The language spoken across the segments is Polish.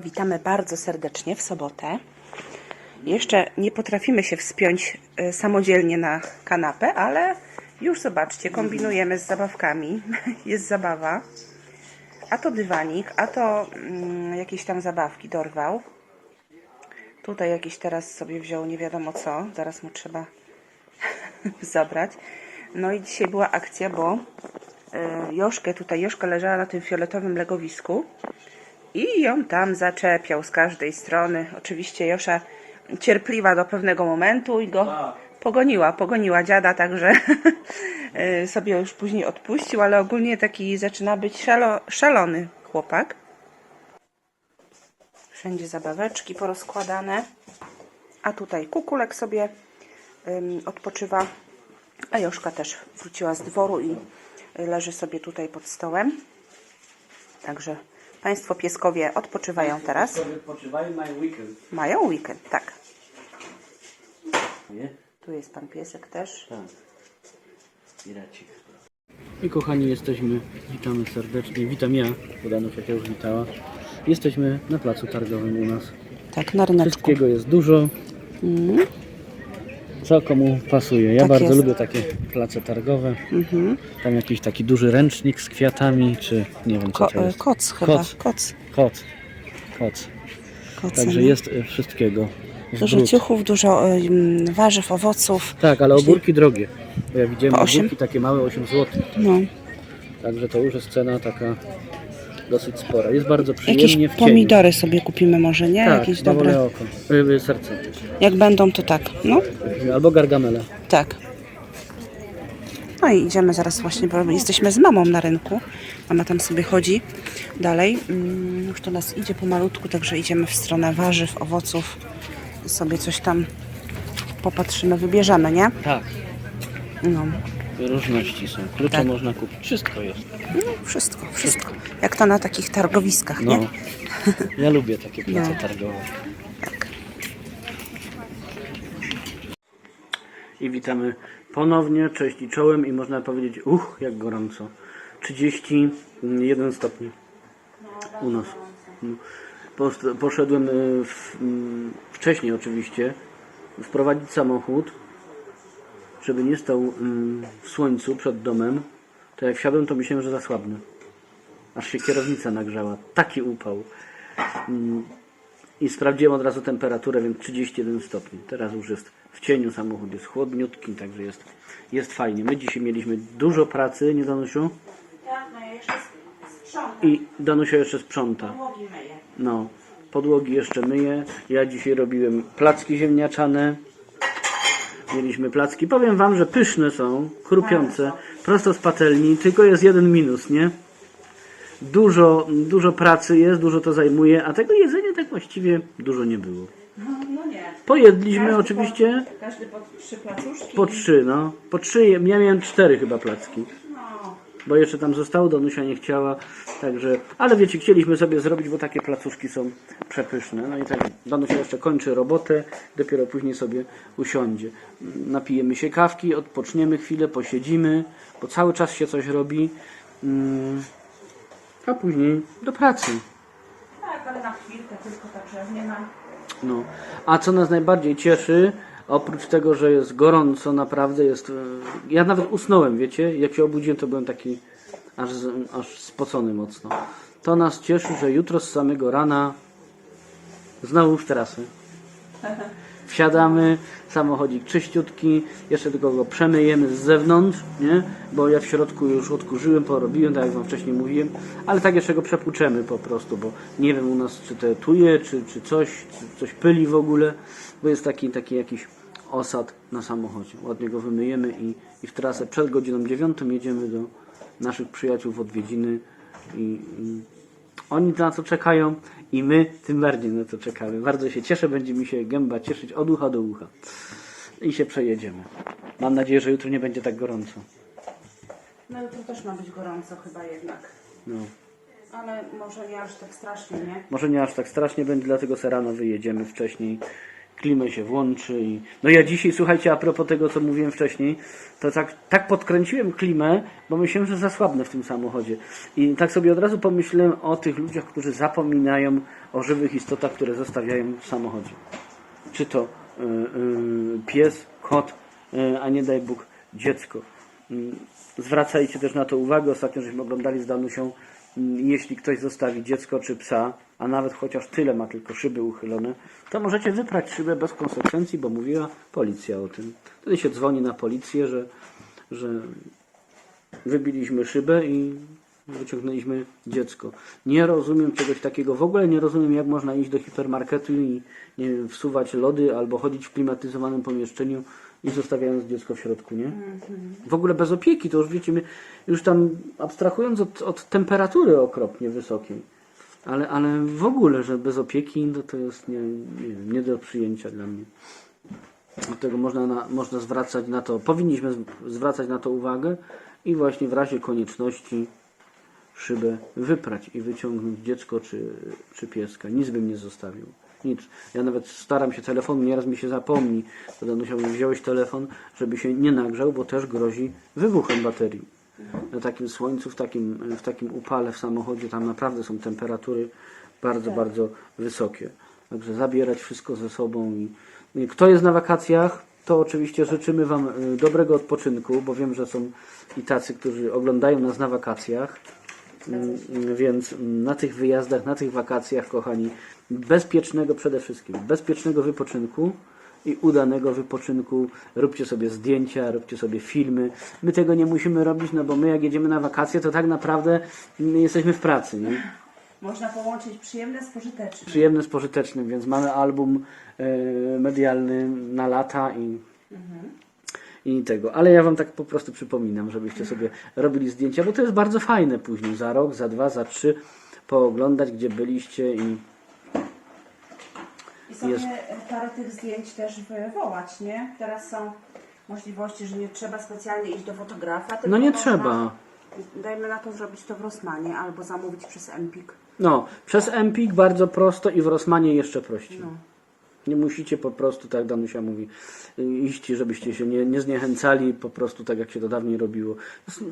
Witamy bardzo serdecznie w sobotę. Jeszcze nie potrafimy się wspiąć e, samodzielnie na kanapę, ale już zobaczcie, kombinujemy z zabawkami. Jest zabawa. A to dywanik, a to mm, jakieś tam zabawki dorwał. Tutaj jakiś teraz sobie wziął nie wiadomo co. Zaraz mu trzeba zabrać. No i dzisiaj była akcja, bo e, Joszkę, tutaj Joszka leżała na tym fioletowym legowisku i ją tam zaczepiał z każdej strony. Oczywiście Josza cierpliwa do pewnego momentu i go pogoniła, pogoniła dziada, także e, sobie już później odpuścił, ale ogólnie taki zaczyna być szalo, szalony chłopak. Wszędzie zabaweczki porozkładane. A tutaj kukulek sobie ym, odpoczywa. A Joszka też wróciła z dworu i leży sobie tutaj pod stołem. Także Państwo pieskowie odpoczywają teraz. Odpoczywają, mają weekend. Mają weekend, tak. Nie? Tu jest Pan piesek też. Tak. Iracik. I kochani, jesteśmy, witamy serdecznie. Witam ja, bo Danusia cię już witała. Jesteśmy na placu targowym u nas. Tak, na ryneczku. Wszystkiego jest dużo. Co komu pasuje. Ja Tak bardzo jest. lubię takie place targowe. Mhm. Tam jakiś taki duży ręcznik z kwiatami, czy nie wiem co Ko- to e, jest. koc chyba. Koc. Koc. Koc. Koc. Także no. jest e, wszystkiego. Dużo ciuchów, dużo ym, warzyw, owoców. Tak, ale ogórki drogie. Bo ja widziałem ogórki takie małe 8 zł. No. Także to już jest cena taka dosyć spora. Jest bardzo Jakieś przyjemnie w cieniu. pomidory sobie kupimy może, nie? Tak, Jakieś dobre. oko. Serce. Jak będą, to tak. No, Albo gargamela. tak. No i idziemy zaraz właśnie, bo jesteśmy z mamą na rynku. Mama tam sobie chodzi dalej. Mm, Już to nas idzie pomalutku, także idziemy w stronę warzyw, owoców. Sobie coś tam popatrzymy, wybierzemy, nie? Tak. No, Różności są. Klucze Tak. można kupić. Wszystko jest. no wszystko, wszystko. Jak to na takich targowiskach, No. nie? Ja lubię takie place No. targowe. Tak. I witamy ponownie. Cześć i czołem. I można powiedzieć, uch, jak gorąco. 31 stopni u nas. No. Post- Poszedłem y, w, mm, wcześniej oczywiście wprowadzić samochód, żeby nie stał mm, w słońcu przed domem. To jak wsiadłem, to myślałem, że zasłabnę. Aż się kierownica nagrzała. Taki upał. Mm, I sprawdziłem od razu temperaturę, więc 31 stopni. Teraz już jest w cieniu samochód, jest chłodniutki, także jest, jest fajnie. My dzisiaj mieliśmy dużo pracy, nie Danusiu? Tak, no ja jeszcze sprzątam, I Danusia jeszcze sprząta. podłogi myję. No, podłogi jeszcze myję. Ja dzisiaj robiłem placki ziemniaczane. Mieliśmy placki. Powiem Wam, że pyszne są, chrupiące, prosto z patelni, tylko jest jeden minus, nie? Dużo, dużo pracy jest, dużo to zajmuje, a tego jedzenia tak właściwie dużo nie było. No, no nie. Pojedliśmy oczywiście Każdy po trzy placuszki. po trzy, no. Po trzy, ja miałem cztery chyba placki. Bo jeszcze tam zostało, Danusia nie chciała, także, ale wiecie, chcieliśmy sobie zrobić, bo takie placuszki są przepyszne. No i tak, Danusia jeszcze kończy robotę, dopiero później sobie usiądzie. Napijemy się kawki, odpoczniemy chwilę, posiedzimy, bo cały czas się coś robi, mm, a później do pracy. Tak, ale na chwilkę tylko także nie ma. No. A co nas najbardziej cieszy, oprócz tego, że jest gorąco, naprawdę jest. e, Ja nawet usnąłem, wiecie? Jak się obudziłem, to byłem taki aż, aż spocony mocno. To nas cieszy, że jutro z samego rana znowu w trasy. Wsiadamy, samochodzik czyściutki, jeszcze tylko go przemyjemy z zewnątrz, nie? Bo ja w środku już odkurzyłem, porobiłem, tak jak wam wcześniej mówiłem, ale tak jeszcze go przepłuczemy po prostu, bo nie wiem u nas czy to tuje, czy, czy coś, czy coś pyli w ogóle, bo jest taki, taki jakiś osad na samochodzie. Ładnie go wymyjemy i, i w trasę przed godziną dziewiątą jedziemy do naszych przyjaciół w odwiedziny i, i oni na to czekają i my tym bardziej na to czekamy. Bardzo się cieszę, będzie mi się gęba cieszyć od ucha do ucha. I się przejedziemy. Mam nadzieję, że jutro nie będzie tak gorąco. No jutro też ma być gorąco chyba jednak. No. Ale może nie aż tak strasznie, nie? Może nie aż tak strasznie będzie, dlatego se rano wyjedziemy wcześniej klimę się włączy i... No ja dzisiaj, słuchajcie, a propos tego, co mówiłem wcześniej, to tak, tak podkręciłem klimę, bo myślałem, że zasłabnę w tym samochodzie. I tak sobie od razu pomyślałem o tych ludziach, którzy zapominają o żywych istotach, które zostawiają w samochodzie. Czy to y, y, pies, kot, y, a nie daj Bóg dziecko. Mm, Zwracajcie też na to uwagę. Ostatnio żeśmy oglądali z Danusią, jeśli ktoś zostawi dziecko czy psa, a nawet chociaż tyle ma tylko szyby uchylone, to możecie wyprać szybę bez konsekwencji, bo mówiła policja o tym. Wtedy się dzwoni na policję, że, że wybiliśmy szybę i wyciągnęliśmy dziecko. Nie rozumiem czegoś takiego. W ogóle nie rozumiem, jak można iść do hipermarketu i nie wiem, wsuwać lody albo chodzić w klimatyzowanym pomieszczeniu i zostawiając dziecko w środku, nie? W ogóle bez opieki, to już wiecie, już tam abstrahując od, od temperatury okropnie wysokiej, ale, ale w ogóle, że bez opieki, no to jest nie, nie, wiem, nie do przyjęcia dla mnie. Dlatego można, na, można zwracać na to, powinniśmy zwracać na to uwagę i właśnie w razie konieczności szybę wyprać i wyciągnąć dziecko czy, czy pieska. Nic bym nie zostawił. Nic. Ja nawet staram się telefonu, nieraz mi się zapomni, Danusia mówi, wziąłeś telefon, żeby się nie nagrzał, bo też grozi wybuchem baterii. Na takim słońcu, w takim, w takim upale w samochodzie, tam naprawdę są temperatury bardzo, bardzo wysokie. Także zabierać wszystko ze sobą. I, kto jest na wakacjach, to oczywiście życzymy Wam y, dobrego odpoczynku, bo wiem, że są i tacy, którzy oglądają nas na wakacjach. Mm, Więc na tych wyjazdach, na tych wakacjach, kochani, bezpiecznego przede wszystkim, bezpiecznego wypoczynku i udanego wypoczynku. Róbcie sobie zdjęcia, róbcie sobie filmy. My tego nie musimy robić, no bo my jak jedziemy na wakacje, to tak naprawdę jesteśmy w pracy, nie? Można połączyć przyjemne z pożytecznym. Przyjemne z pożytecznym, więc mamy album e, medialny na lata i i tego. Ale ja Wam tak po prostu przypominam, żebyście sobie robili zdjęcia, bo to jest bardzo fajne później, za rok, za dwa, za trzy pooglądać, gdzie byliście I sobie Jest. parę tych zdjęć też wywołać, nie? Teraz są możliwości, że nie trzeba specjalnie iść do fotografa. no nie można, trzeba. Dajmy na to zrobić to w Rosmanie albo zamówić przez Empik. No, przez Empik bardzo prosto i w Rosmanie jeszcze prościej. No. Nie musicie po prostu, tak Danusia mówi, iść, żebyście się nie, nie zniechęcali, po prostu tak jak się to dawniej robiło. Jest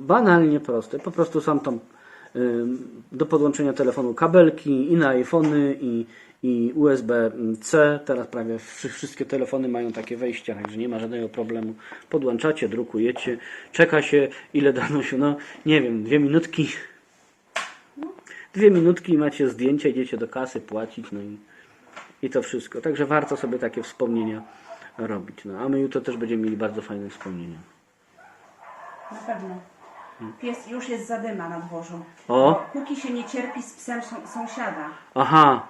banalnie proste. Po prostu są tam do podłączenia telefonu kabelki i na iPhony i, i USB-C. Teraz prawie wszy- wszystkie telefony mają takie wejścia, także nie ma żadnego problemu. Podłączacie, drukujecie, czeka się ile Danusiu, no nie wiem, dwie minutki. Dwie minutki i macie zdjęcie, idziecie do kasy płacić, no i, i to wszystko. Także warto sobie takie wspomnienia robić. No, a my jutro też będziemy mieli bardzo fajne wspomnienia. Na pewno. Pies już jest zadyma na dworzu. O. Kuki się nie cierpi z psem są- sąsiada. Aha,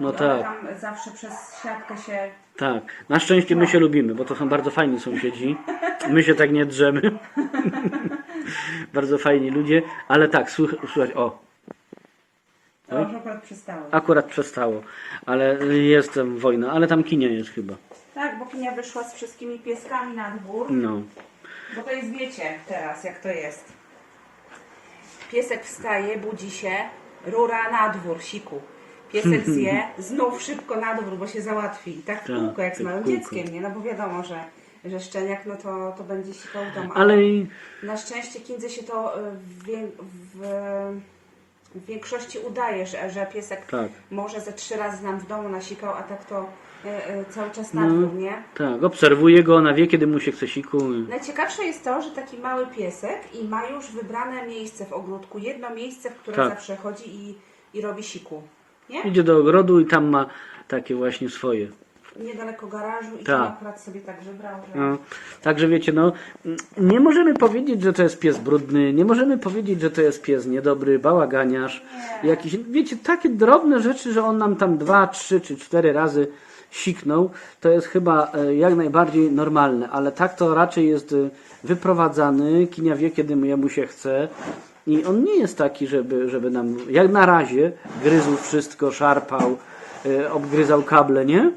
no I one tak, tam zawsze przez siatkę się... tak. Na szczęście my się lubimy, bo to są bardzo fajni sąsiedzi. My się tak nie drzemy. bardzo fajni ludzie, ale tak, słuch- słuchaj, o, To już akurat przestało. akurat przestało, ale jest tam wojna, ale tam kinia jest chyba. Tak, bo Kinia wyszła z wszystkimi pieskami na dwór. No, Bo to jest, wiecie, teraz jak to jest. Piesek wstaje, budzi się, rura na dwór, siku. Piesek zje, znów szybko na dwór, bo się załatwi. I tak w Tak, kółko, jak z małym kółko. dzieckiem, nie? No bo wiadomo, że, że szczeniak, no to, to będzie sikał w domu. ale Na szczęście Kindze się to y, w, w, w większości udaje, że, że piesek Tak. może ze trzy razy nam w domu nasikał, a tak to y, y, cały czas na No. nie? tak, obserwuję go, ona wie kiedy mu się chce siku. Najciekawsze jest to, że taki mały piesek i ma już wybrane miejsce w ogródku, jedno miejsce, w które Tak. zawsze chodzi i, i robi siku. Nie? Idzie do ogrodu i tam ma takie właśnie swoje. Niedaleko garażu i Tak. tam akurat sobie tak żebrał, że... No, także wiecie, no nie możemy powiedzieć, że to jest pies brudny, nie możemy powiedzieć, że to jest pies niedobry, bałaganiarz, jakiś, wiecie, takie drobne rzeczy, że on nam tam dwa, trzy czy cztery razy siknął, to jest chyba e, jak najbardziej normalne, ale tak to raczej jest e, wyprowadzany, kinia wie, kiedy mu- jemu się chce i on nie jest taki, żeby, żeby nam, jak na razie, gryzł wszystko, szarpał, e, obgryzał kable, nie?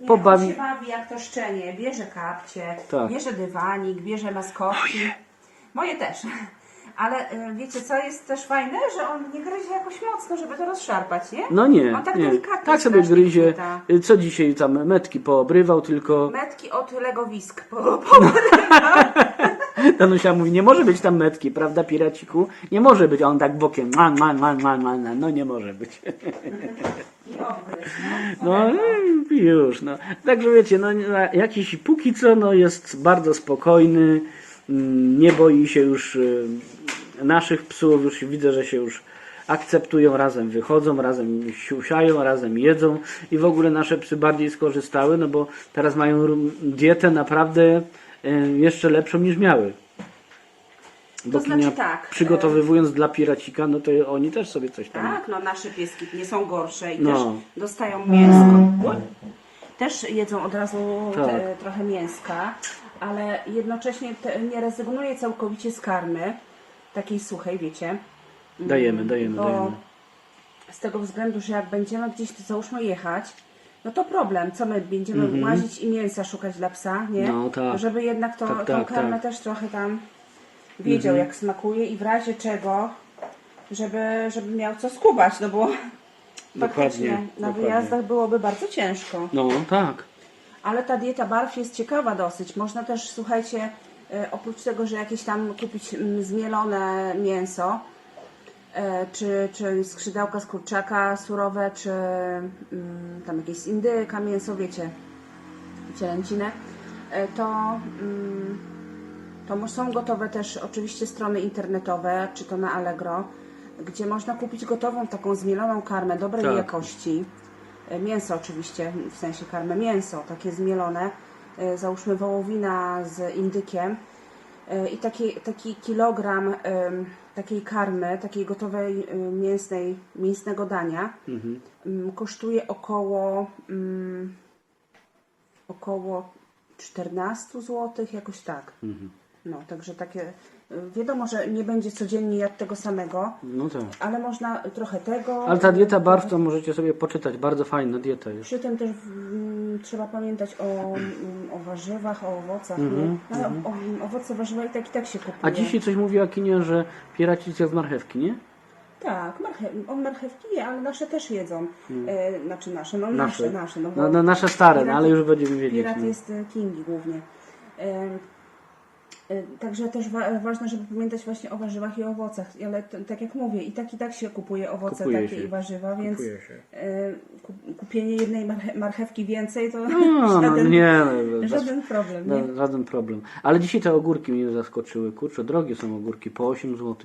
Nie, Pobawi... on się bawi jak to szczenie, bierze kapcie, Tak. bierze dywanik, bierze maskotki. Moje też. Ale e, wiecie co jest też fajne? Że on nie gryzie jakoś mocno, żeby to rozszarpać, nie? No nie, On tak nie. delikatnie Tak sobie strasznie gryzie. chwyta. Y, Co dzisiaj tam metki poobrywał, tylko Metki od legowisk. Po, po, Danusia mówi, nie może być tam metki, prawda, piraciku? Nie może być, a on tak bokiem, man, man, man, man, man, no nie może być. No. Już, no. Także wiecie, no jakiś póki co, no jest bardzo spokojny, mm, nie boi się już y, naszych psów, już widzę, że się już akceptują, razem wychodzą, razem siusiają, razem jedzą i w ogóle nasze psy bardziej skorzystały, no bo teraz mają dietę naprawdę jeszcze lepszą niż miały. Bo znaczy Kinia, tak, przygotowywując dla piracika, no to oni też sobie coś tam Tak, no nasze pieski nie są gorsze i No. też dostają mięsko. Też jedzą od razu Tak. te, trochę mięska, ale jednocześnie te, nie rezygnuje całkowicie z karmy, takiej suchej, wiecie. dajemy, dajemy, Bo dajemy. z tego względu, że jak będziemy gdzieś, to załóżmy jechać, no to problem, co my będziemy łazić i mięsa szukać dla psa, nie? No tak. Żeby jednak to, Tak, tą tak, karmę tak. Też trochę tam wiedział, jak smakuje i w razie czego, żeby, żeby miał co skubać, no bo faktycznie na dokładnie. wyjazdach byłoby bardzo ciężko. No tak. Ale ta dieta barw jest ciekawa dosyć. Można też, słuchajcie, e, oprócz tego, że jakieś tam kupić mm, zmielone mięso, czy, czy skrzydełka z kurczaka surowe, czy mm, tam jakieś indyka mięso, wiecie, cielęcinę, e, to, mm, to są gotowe też oczywiście strony internetowe, czy to na Allegro, gdzie można kupić gotową taką zmieloną karmę dobrej Tak. jakości. E, Mięso oczywiście, w sensie karmę mięso, takie zmielone, e, załóżmy wołowina z indykiem e, i taki, taki kilogram takiej karmy, takiej gotowej e, mięsnej, mięsnego dania mm, kosztuje około mm, około 14 zł, jakoś tak. No, także takie, y, wiadomo, że nie będzie codziennie jadł tego samego, No tak. ale można trochę tego. Ale ta dieta barw to możecie sobie poczytać, bardzo fajna dieta jest. Przy tym też mm, trzeba pamiętać o, mm, o warzywach, o owocach, nie? Ale o, o, owoce, warzywa i tak i tak się kupuje. Mhm, A dzisiaj coś mówiła Kinia, że pieraci zjadł marchewki, nie? Tak, marchew, on marchewki je, ale nasze też jedzą. E, znaczy nasze, no nasze, Nasze. nasze. no, No, bo no nasze stare, no ale już będziemy wiedzieć. Pirat no. jest e, Kingi głównie. E, Także też wa- ważne, żeby pamiętać właśnie o warzywach i owocach. Ale tak jak mówię, i tak i tak się kupuje owoce Kupuje takie się. i warzywa, więc ku- kupienie jednej marche- marchewki więcej to No, no żaden, nie, no, bez- żaden problem. Nie? no, żaden problem. Ale dzisiaj te ogórki mnie zaskoczyły. Kurczę, drogie są ogórki, po 8 zł.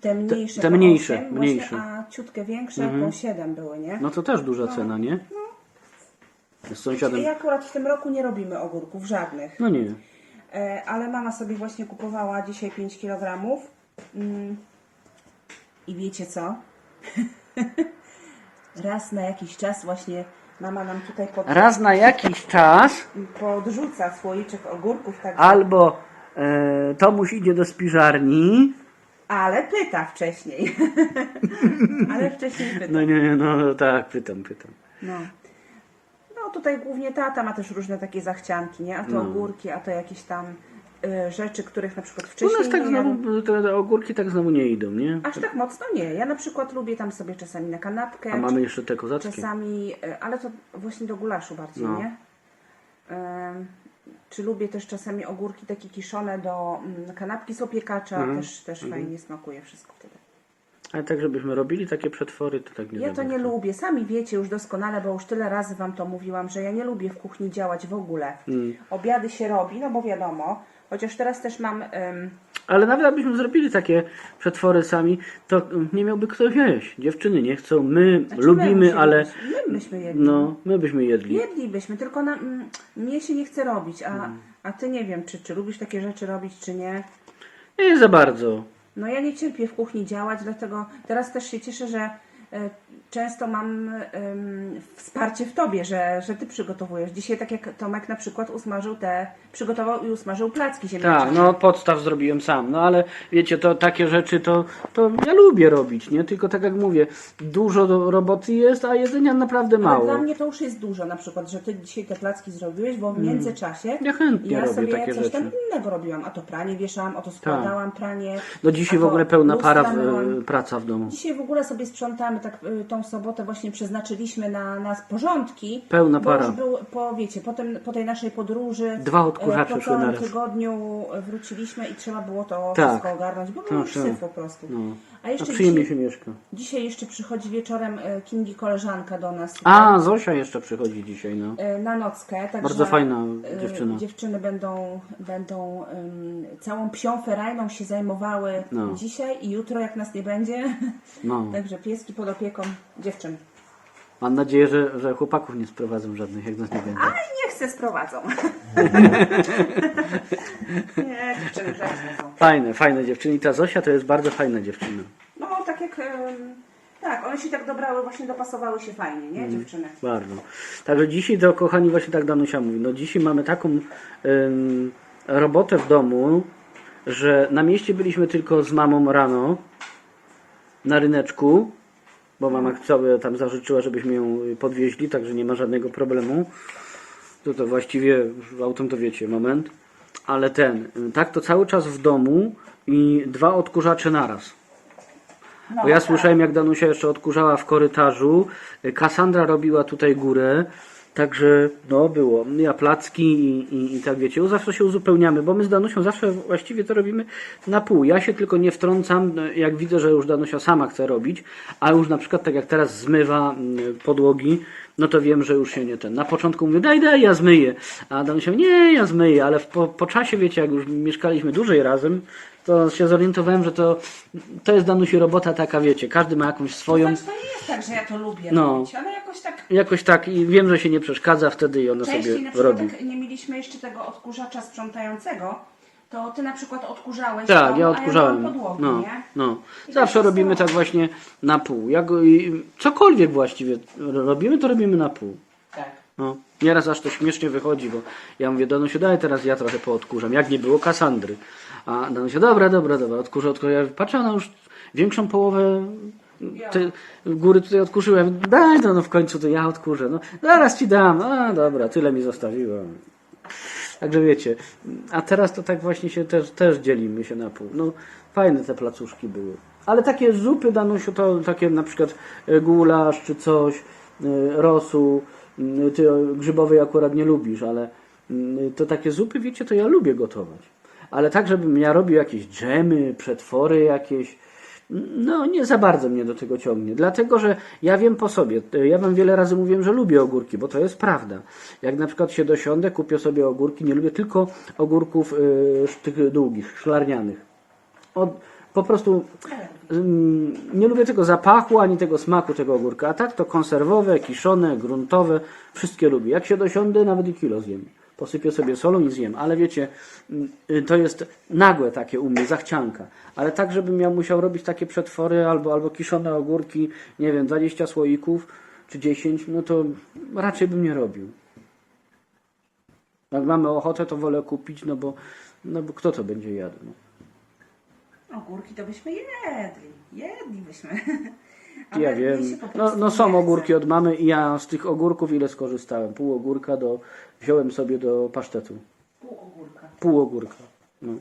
Te mniejsze, te po mniejsze, osiem, mniejsze. Właśnie, a ciutkę większe po 7 były, nie? No to też duża cena, nie? Z sąsiadem. I akurat w tym roku nie robimy ogórków żadnych. No nie. E, ale mama sobie właśnie kupowała dzisiaj 5 kg. Mm. I wiecie co? Raz na jakiś czas właśnie mama nam tutaj pod, Raz na jakiś czas podrzuca słoiczek ogórków, tak, albo e, Tomuś idzie do spiżarni. ale pyta wcześniej. ale wcześniej pyta. No nie, nie, no tak, pytam, pytam. No. No tutaj głównie tata ma też różne takie zachcianki, nie? A to ogórki, a to jakieś tam y, rzeczy, których na przykład U wcześniej nas tak nie znowu, te, te ogórki tak znowu nie idą, nie? Aż tak mocno nie. Ja na przykład lubię tam sobie czasami na kanapkę. A mamy jeszcze te kozackie. Czasami, e, ale to właśnie do gulaszu bardziej, No. nie? Czy lubię też czasami ogórki takie kiszone do mm, kanapki z opiekacza, Mhm. też, też fajnie smakuje wszystko wtedy. Ale tak, żebyśmy robili takie przetwory, to tak nie Ja to nie lubię, sami wiecie już doskonale, bo już tyle razy Wam to mówiłam, że ja nie lubię w kuchni działać w ogóle. Mm. Obiady się robi, no bo wiadomo, chociaż teraz też mam... em, Ale nawet jakbyśmy zrobili takie przetwory sami, to mm, nie miałby kto jeść. Dziewczyny nie chcą, my znaczy lubimy, my ale My byśmy jedli. no, my byśmy jedli. Jedlibyśmy, tylko na, mm, mnie się nie chce robić, a, Mm. a Ty nie wiem, czy, czy lubisz takie rzeczy robić, czy nie. Nie za bardzo. No ja nie cierpię w kuchni działać, dlatego teraz też się cieszę, że e, często mam wsparcie w tobie, że, że ty przygotowujesz. Dzisiaj tak jak Tomek na przykład usmażył te, przygotował i usmażył placki ziemniaczane. Tak, no podstaw zrobiłem sam, no ale wiecie, to takie rzeczy to, to ja lubię robić, nie? Tylko tak jak mówię, dużo do roboty jest, a jedzenia naprawdę Ale mało. dla mnie to już jest dużo, na przykład, że ty dzisiaj te placki zrobiłeś, bo w międzyczasie Mm. Ja chętnie robię sobie takie coś tam rzeczy. innego robiłam. A to pranie wieszałam, o to składałam pranie. No dzisiaj a w to ogóle pełna lustra para, myłam. e, praca w domu. Dzisiaj w ogóle sobie sprzątamy, tak y, tą sobotę właśnie przeznaczyliśmy na, na porządki. Pełna bo para. Już był, po, wiecie, potem, po tej naszej podróży. Dwa odkurzacze e, Po szły całym tygodniu wróciliśmy i trzeba było to Tak. wszystko ogarnąć, bo był Tak, już tak. syf po prostu. No. A A jeszcze przyjemnie dzisiaj, się mieszka. dzisiaj jeszcze przychodzi wieczorem e, Kingi koleżanka do nas. A, Zosia jeszcze przychodzi dzisiaj, no. e, na nockę. Także, Bardzo fajna e, dziewczyna. Dziewczyny będą, będą em, całą psią ferajną się zajmowały No. dzisiaj i jutro, jak nas nie będzie. No. Także pieski pod opieką dziewczyn. Mam nadzieję, że, że chłopaków nie sprowadzą żadnych, jak nas nie będzie. Ale nie chcę sprowadzą. nie, dziewczyny są. Fajne, fajne dziewczyny. I ta Zosia to jest bardzo fajna dziewczyna. No tak jak... em, tak, one się tak dobrały, właśnie dopasowały się fajnie, nie dziewczyny? Bardzo. Także dzisiaj to, kochani, właśnie tak Danusia mówi, no dzisiaj mamy taką ym, robotę w domu, że na mieście byliśmy tylko z mamą rano na ryneczku, bo mama sobie tam zażyczyła, żebyśmy ją podwieźli, także nie ma żadnego problemu. To to właściwie autem to wiecie, moment. Ale ten, y, tak to cały czas w domu i dwa odkurzacze naraz. No, Bo ja tak. słyszałem, jak Danusia jeszcze odkurzała w korytarzu. Kassandra robiła tutaj górę. Także no było. Ja placki i, i, i tak wiecie. Zawsze się uzupełniamy, bo my z Danusią zawsze właściwie to robimy na pół. Ja się tylko nie wtrącam, jak widzę, że już Danusia sama chce robić, a już na przykład tak jak teraz zmywa mm, podłogi, no to wiem, że już się nie ten. Na początku mówię, daj, daj, ja zmyję. A Danusia nie, ja zmyję, ale po, po czasie, wiecie, jak już mieszkaliśmy dłużej razem, to się zorientowałem, że to, to jest Danusi robota taka, wiecie, każdy ma jakąś swoją. Znaczy, to nie jest tak, że ja to lubię No. robić, ale jakoś tak Jakoś tak i wiem, że się nie przeszkadza wtedy i ona Częściej sobie na przykład robi. jak nie mieliśmy jeszcze tego odkurzacza sprzątającego, to ty na przykład odkurzałeś Tak, dom, ja a odkurzałem. ja podłogi, No, nie? no. I Zawsze tak robimy tak właśnie na pół. Jak, i cokolwiek właściwie robimy, to robimy na pół. Tak. No. Nieraz aż to śmiesznie wychodzi, bo ja mówię, Danusiu, daj teraz ja trochę poodkurzam. Jak nie było Kasandry. A Danusia, dobra, dobra, dobra, odkurzę, odkurzę. Ja patrzę, ona już większą połowę te góry tutaj mówię, Daj to, no w końcu to ja odkurzę. No, zaraz ci dam. A, dobra, tyle mi zostawiła. Także wiecie, a teraz to tak właśnie się też, też dzielimy się na pół. No, fajne te placuszki były. Ale takie zupy, Danusiu, to takie na przykład e, gulasz czy coś, e, rosół, m, ty e, grzybowej akurat nie lubisz, ale mm, to takie zupy, wiecie, to ja lubię gotować. Ale tak, żebym ja robił jakieś dżemy, przetwory jakieś, no nie za bardzo mnie do tego ciągnie. Dlatego, że ja wiem po sobie, ja wam wiele razy mówiłem, że lubię ogórki, bo to jest prawda. Jak na przykład się dosiądę, kupię sobie ogórki, nie lubię tylko ogórków y, tych długich, szklarnianych. Od, po prostu nie lubię tego zapachu, ani tego smaku tego ogórka. A tak to konserwowe, kiszone, gruntowe, wszystkie lubię. Jak się dosiądę, nawet i kilo zjem. Posypię sobie solą i zjem. Ale wiecie, ym, y, to jest nagłe takie u mnie, zachcianka. Ale tak, żebym ja musiał robić takie przetwory albo, albo kiszone ogórki, nie wiem, 20 słoików czy 10, no to raczej bym nie robił. Jak mamy ochotę, to wolę kupić, no bo, no bo kto to będzie jadł? No. Ogórki to byśmy jedli. Jedlibyśmy. Ja wiem. No, no są ogórki od mamy i ja z tych ogórków ile skorzystałem? Pół ogórka do, wziąłem sobie do pasztetu. Pół ogórka. Pół ogórka. No.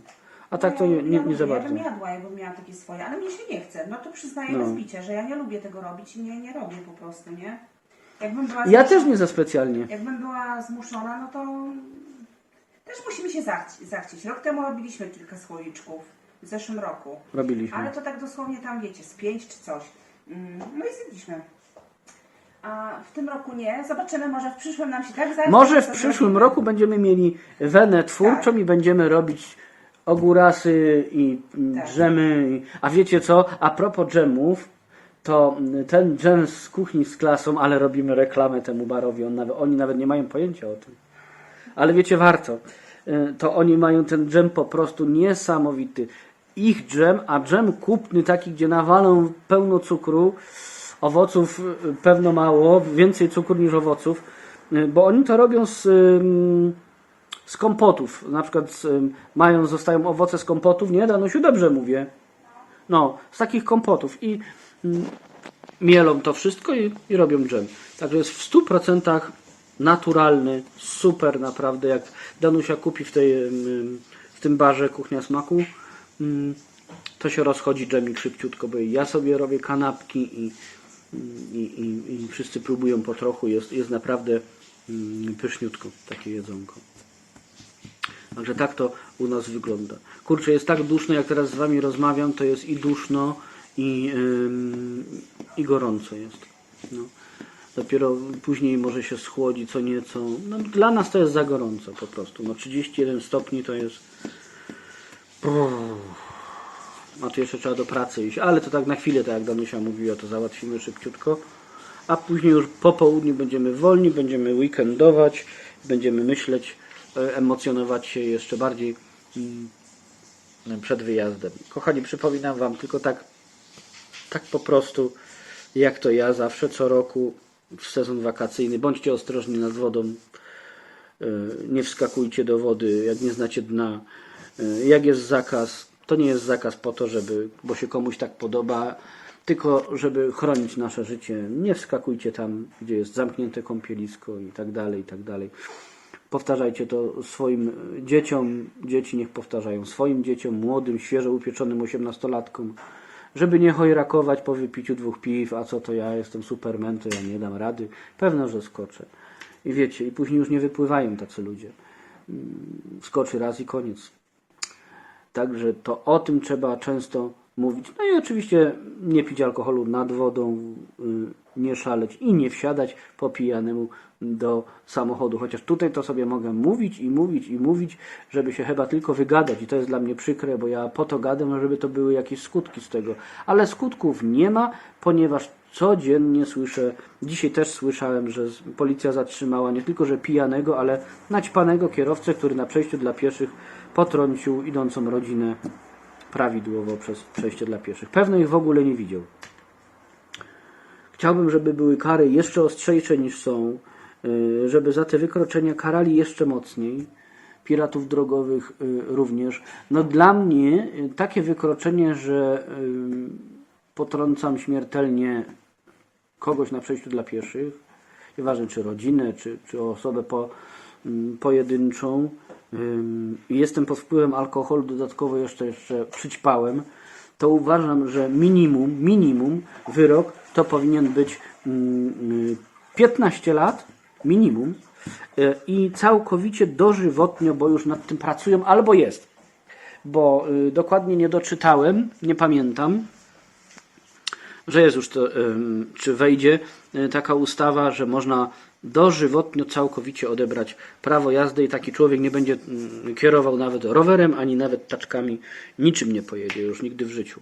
A tak to nie, nie, nie za Ja bardzo. bym jadła, jakbym miała takie swoje, ale mnie się nie chce. No to przyznaję No. bez bicia, że ja nie lubię tego robić i nie, nie robię po prostu, nie? Jakbym była Ja też nie za specjalnie. Jakbym była zmuszona, no to też musimy się zachci- zachcieć. Rok temu robiliśmy kilka słoiczków, w zeszłym roku. Robiliśmy. Ale to tak dosłownie tam, wiecie, z pięć czy coś. Mm, No i zjedliśmy. A w tym roku nie. Zobaczymy, może w przyszłym nam się tak zachce. Może że w przyszłym roku będziemy mieli wenę twórczą Tak. i będziemy robić ogórasy i mm, Tak. dżemy. i- A wiecie co? A propos dżemów, to mm, ten dżem z kuchni z klasą, ale robimy reklamę temu barowi. On nawet, oni nawet nie mają pojęcia o tym. Ale wiecie, warto. Y, To oni mają ten dżem po prostu niesamowity. Ich dżem, a dżem kupny taki, gdzie nawalą pełno cukru, owoców y, pewno mało, więcej cukru niż owoców, y, bo oni to robią z, z kompotów. Na przykład z, mają, zostają owoce z kompotów, nie? Danusiu, dobrze mówię. No, z takich kompotów i mielą to wszystko i, i robią dżem. Także jest w 100% naturalny, super naprawdę, jak Danusia kupi w, tej, w tym barze Kuchnia Smaku, to się rozchodzi dżemik szybciutko, bo ja sobie robię kanapki i, i, i, i wszyscy próbują po trochu, jest, jest naprawdę ym, pyszniutko takie jedzonko. Także tak to u nas wygląda. Kurczę, jest tak duszno, jak teraz z Wami rozmawiam, to jest i duszno, i, ym, i gorąco jest. No. Dopiero później może się schłodzi co nieco. No, dla nas to jest za gorąco po prostu. No, 31 stopni to jest... A tu jeszcze trzeba do pracy iść, ale to tak na chwilę, tak jak Danusia mówiła, to załatwimy szybciutko. A później już po południu będziemy wolni, będziemy weekendować, będziemy myśleć, e, emocjonować się jeszcze bardziej mm, przed wyjazdem. Kochani, przypominam Wam tylko tak, tak po prostu, jak to ja zawsze co roku w sezon wakacyjny. Bądźcie ostrożni nad wodą. E, Nie wskakujcie do wody, jak nie znacie dna. Jak jest zakaz, to nie jest zakaz po to, żeby, bo się komuś tak podoba, tylko żeby chronić nasze życie. Nie wskakujcie tam, gdzie jest zamknięte kąpielisko i tak dalej, i tak dalej. Powtarzajcie to swoim dzieciom, dzieci niech powtarzają swoim dzieciom, młodym, świeżo upieczonym osiemnastolatkom, żeby nie chojrakować po wypiciu dwóch piw, a co to ja jestem superman, to ja nie dam rady. Pewno, że skoczę. I wiecie, i później już nie wypływają tacy ludzie. Mm, Skoczy raz i koniec. Także to o tym trzeba często mówić. No i oczywiście nie pić alkoholu nad wodą, y, nie szaleć i nie wsiadać po pijanemu do samochodu. Chociaż tutaj to sobie mogę mówić i mówić i mówić, żeby się chyba tylko wygadać. I to jest dla mnie przykre, bo ja po to gadam, żeby to były jakieś skutki z tego. Ale skutków nie ma, ponieważ codziennie słyszę, dzisiaj też słyszałem, że policja zatrzymała nie tylko, że pijanego, ale naćpanego kierowcę, który na przejściu dla pieszych potrącił idącą rodzinę prawidłowo przez przejście dla pieszych. Pewno ich w ogóle nie widział. Chciałbym, żeby były kary jeszcze ostrzejsze niż są, y, żeby za te wykroczenia karali jeszcze mocniej. Piratów drogowych y, również. No dla mnie y, takie wykroczenie, że potrącam śmiertelnie kogoś na przejściu dla pieszych, nieważne czy rodzinę, czy, czy osobę po, pojedynczą, ym, i jestem pod wpływem alkoholu, dodatkowo jeszcze, jeszcze przyćpałem, to uważam, że minimum, minimum wyrok to powinien być mm, y, 15 lat, minimum, y, i całkowicie dożywotnio, bo już nad tym pracują, albo jest. Bo y, dokładnie nie doczytałem, nie pamiętam, że jest już to, czy wejdzie taka ustawa, że można dożywotnio całkowicie odebrać prawo jazdy i taki człowiek nie będzie mm, kierował nawet rowerem, ani nawet taczkami, niczym nie pojedzie już nigdy w życiu.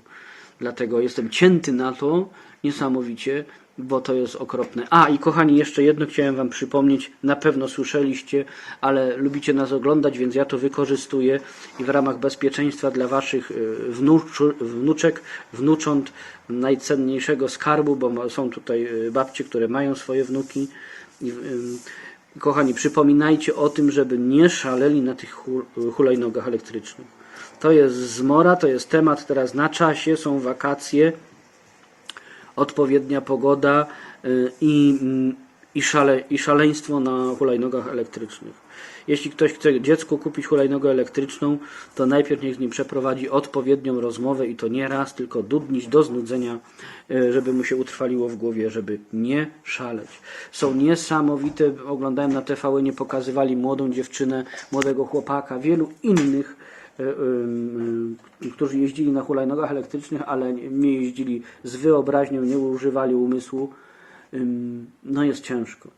Dlatego jestem cięty na to niesamowicie, bo to jest okropne. A i kochani, jeszcze jedno chciałem Wam przypomnieć, na pewno słyszeliście, ale lubicie nas oglądać, więc ja to wykorzystuję i w ramach bezpieczeństwa dla Waszych y, wnuczu, wnuczek, wnucząt, najcenniejszego skarbu, bo są tutaj y, babcie, które mają swoje wnuki. Kochani, przypominajcie o tym, żeby nie szaleli na tych hu- hulajnogach elektrycznych. To jest zmora, to jest temat teraz na czasie, są wakacje odpowiednia pogoda y, i, mm, i, szale, i szaleństwo na hulajnogach elektrycznych. Jeśli ktoś chce dziecku kupić hulajnogę elektryczną, to najpierw niech z nim przeprowadzi odpowiednią rozmowę i to nie raz, tylko dudnić do znudzenia, y, żeby mu się utrwaliło w głowie, żeby nie szaleć. Są niesamowite, oglądałem na TVN, nie pokazywali młodą dziewczynę, młodego chłopaka, wielu innych y, y, którzy jeździli na hulajnogach elektrycznych, ale nie- jeździli z wyobraźnią, nie używali umysłu, no jest ciężko.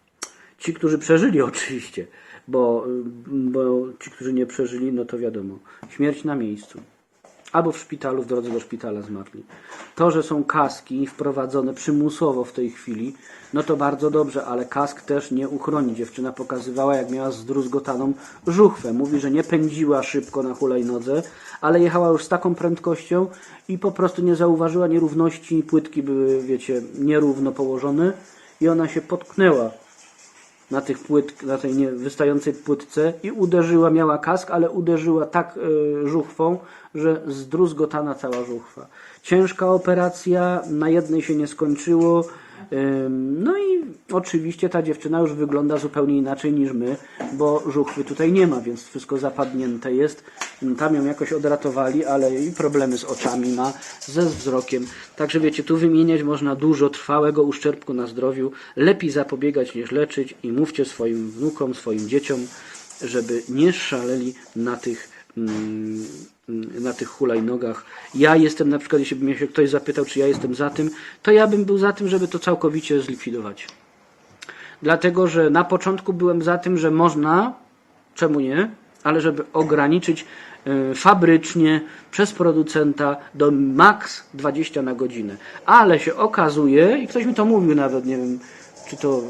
Ci, którzy przeżyli oczywiście, bo, bo ci, którzy nie przeżyli, no to wiadomo, śmierć na miejscu. Albo w szpitalu, w drodze do szpitala zmarli. To, że są kaski wprowadzone przymusowo w tej chwili, no to bardzo dobrze, ale kask też nie uchroni. Dziewczyna pokazywała, jak miała zdruzgotaną żuchwę. Mówi, że nie pędziła szybko na hulajnodze, ale jechała już z taką prędkością i po prostu nie zauważyła nierówności, płytki były, wiecie, nierówno położone i ona się potknęła na tych płyt, na tej nie, wystającej płytce i uderzyła, miała kask, ale uderzyła tak e, żuchwą, że zdruzgotana cała żuchwa. Ciężka operacja, na jednej się nie skończyło. No i oczywiście ta dziewczyna już wygląda zupełnie inaczej niż my, bo żuchwy tutaj nie ma, więc wszystko zapadnięte jest. Tam ją jakoś odratowali, ale i problemy z oczami ma, ze wzrokiem. Także wiecie, tu wymieniać można dużo trwałego uszczerbku na zdrowiu. Lepiej zapobiegać niż leczyć i mówcie swoim wnukom, swoim dzieciom, żeby nie szaleli na tych na tych hulajnogach. Ja jestem na przykład, jeśli by mnie się ktoś zapytał, czy ja jestem za tym, to ja bym był za tym, żeby to całkowicie zlikwidować. Dlatego, że na początku byłem za tym, że można, czemu nie, ale żeby ograniczyć y, fabrycznie przez producenta do maks 20 na godzinę. Ale się okazuje, i ktoś mi to mówił nawet, nie wiem, czy to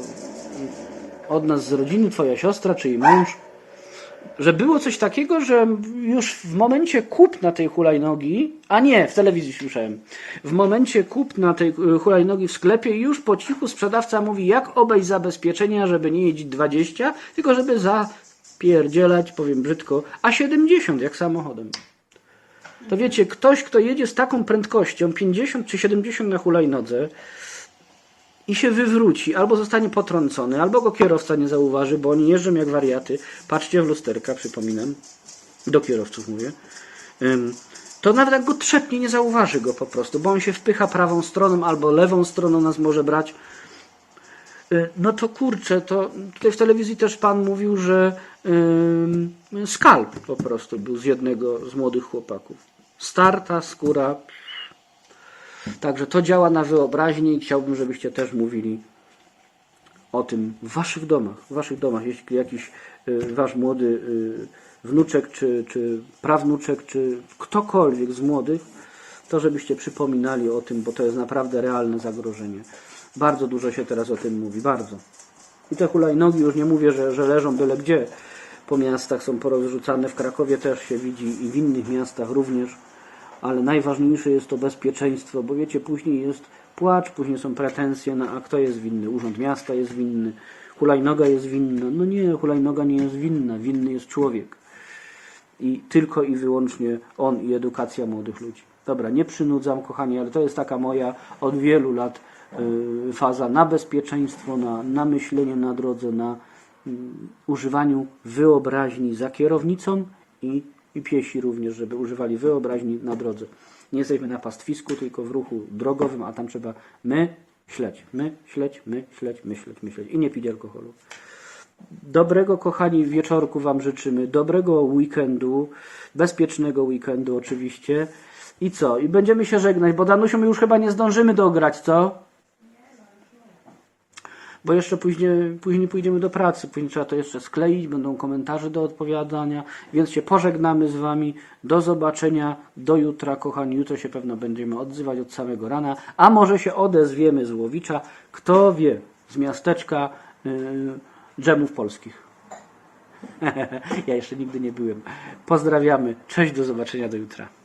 od nas z rodziny, twoja siostra, czy jej mąż, że było coś takiego, że już w momencie kupna tej hulajnogi, a nie, w telewizji słyszałem, w momencie kupna tej y, hulajnogi w sklepie już po cichu sprzedawca mówi, jak obejść zabezpieczenia, żeby nie jeździć 20, tylko żeby zapierdzielać, powiem brzydko, a 70 jak samochodem. To wiecie, ktoś, kto jedzie z taką prędkością, 50 czy 70 na hulajnodze, i się wywróci, albo zostanie potrącony, albo go kierowca nie zauważy, bo oni jeżdżą jak wariaty. Patrzcie w lusterka, przypominam. Do kierowców mówię. To nawet jak go trzepnie, nie zauważy go po prostu, bo on się wpycha prawą stroną albo lewą stroną nas może brać. Y, No to kurczę, to tutaj w telewizji też pan mówił, że skalp po prostu był z jednego z młodych chłopaków. Starta skóra, Także to działa na wyobraźnię i chciałbym, żebyście też mówili o tym w waszych domach. W waszych domach, jeśli jakiś y, wasz młody y, wnuczek, czy, czy prawnuczek, czy ktokolwiek z młodych, to żebyście przypominali o tym, bo to jest naprawdę realne zagrożenie. Bardzo dużo się teraz o tym mówi, bardzo. I te hulajnogi, już nie mówię, że, że leżą byle gdzie po miastach, są porozrzucane. W Krakowie też się widzi i w innych miastach również ale najważniejsze jest to bezpieczeństwo, bo wiecie, później jest płacz, później są pretensje, no a kto jest winny? Urząd Miasta jest winny, hulajnoga jest winna. No nie, hulajnoga nie jest winna, winny jest człowiek. I tylko i wyłącznie on i edukacja młodych ludzi. Dobra, nie przynudzam, kochani, ale to jest taka moja od wielu lat y, faza na bezpieczeństwo, na, na myślenie na drodze, na y, używaniu wyobraźni za kierownicą i i piesi również, żeby używali wyobraźni na drodze. Nie jesteśmy na pastwisku, tylko w ruchu drogowym, a tam trzeba my śleć, my śleć, my śleć, myśleć, myśleć i nie pić alkoholu. Dobrego, kochani, wieczorku Wam życzymy, dobrego weekendu, bezpiecznego weekendu oczywiście. I co? I będziemy się żegnać, bo Danusiu my już chyba nie zdążymy dograć, co? Bo jeszcze później, później pójdziemy do pracy, później trzeba to jeszcze skleić, będą komentarze do odpowiadania, więc się pożegnamy z Wami. Do zobaczenia, do jutra, kochani. Jutro się pewno będziemy odzywać od samego rana, a może się odezwiemy z Łowicza, kto wie, z miasteczka yy, dżemów polskich. ja jeszcze nigdy nie byłem. Pozdrawiamy, cześć, do zobaczenia, do jutra.